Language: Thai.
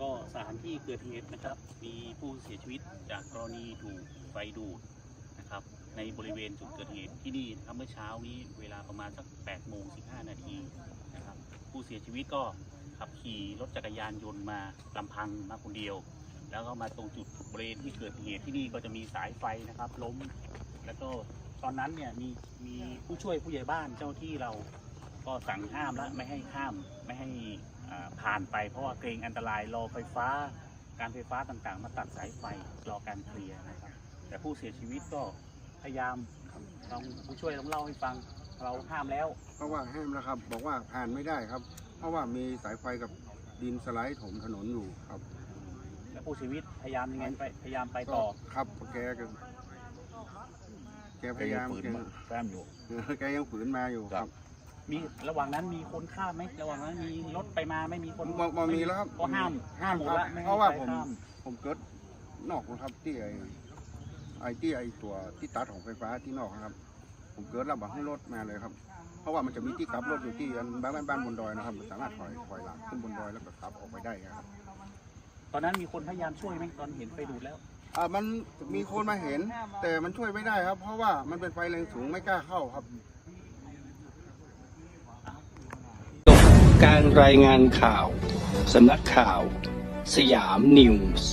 ก็สถานที่เกิดเหตุนะครับ มีผู้เสียชีวิตจากกรณีถูกไฟดูดนะครับ ในบริเวณจุดเกิดเหตุที่นี่นะครับเมื่อเช้านี้เวลาประมาณสัก8โมง15 นาทีนะครับ ผู้เสียชีวิตก็ขับขี่รถจักรยานยนต์มาลำพังมาคนเดียว แล้วก็มาตรงจุดบริเวณที่เกิดเหตุที่นี่ก็จะมีสายไฟนะครับ ล้ม แล้วก็ตอนนั้นเนี่ยมีมีผู้ช่วยผู้ใหญ่บ้านเจ้าที่เราก็สั่งห้ามแล้วไม่ให้ข้ามไม่ให้ ผ่านไปเพราะว่าเกรงอันตรายรอไฟฟ้า การไฟฟ้าต่างๆ มาตัดสายไฟรอการเคลียร์นะครับ แต่ผู้เสียชีวิตก็พยายามลองผู้ช่วยต้องเล่าให้ฟังเราห้ามแล้วเพราะว่าห้ามแล้วครับ บอกว่าผ่านไม่ได้ครับ เพราะว่ามีสายไฟกับดินสไลด์ถมถนนอยู่ครับ แล้วผู้เสียชีวิตพยายามยังไงไปพยายามไปต่อครับแกก็แกพยายามฝืนแกมาแต้มอยู่แกยังฝืนมาอยู่ครับ มีระหว่างนั้นมีคนข้ามไหมระหว่างนั้นมีรถไปมาไม่มีคนบ่บ่มีแล้วครับก็ห้ามห้ามหมดครับละไม่ให้เพราะว่าใคผมข้ผมเกิดนอกนะครับที่ไอไอที่ไอตัวที่ตัดของไฟฟ้าที่นอกนะครับ ผมเกิดแล้วบอกให้รถมาเลยครับ เพราะว่ามันจะมีที่กลับรถอยู่ที่อันบ้านบ้านบนดอยนะครับมันสามารถถอยถอยหลังขึ้นบนดอยแล้วก็กลับออกไปได้ครับตอนนั้นมีคนพยายามช่วยไหมตอนเห็นไฟดูดแล้วอ่ามันมีคนมาเห็น แต่มันช่วยไม่ได้ครับ เพราะว่ามันเป็นไฟแรงสูงไม่กล้าเข้าครับ การรายงานข่าว สำนักข่าว สยามนิวส์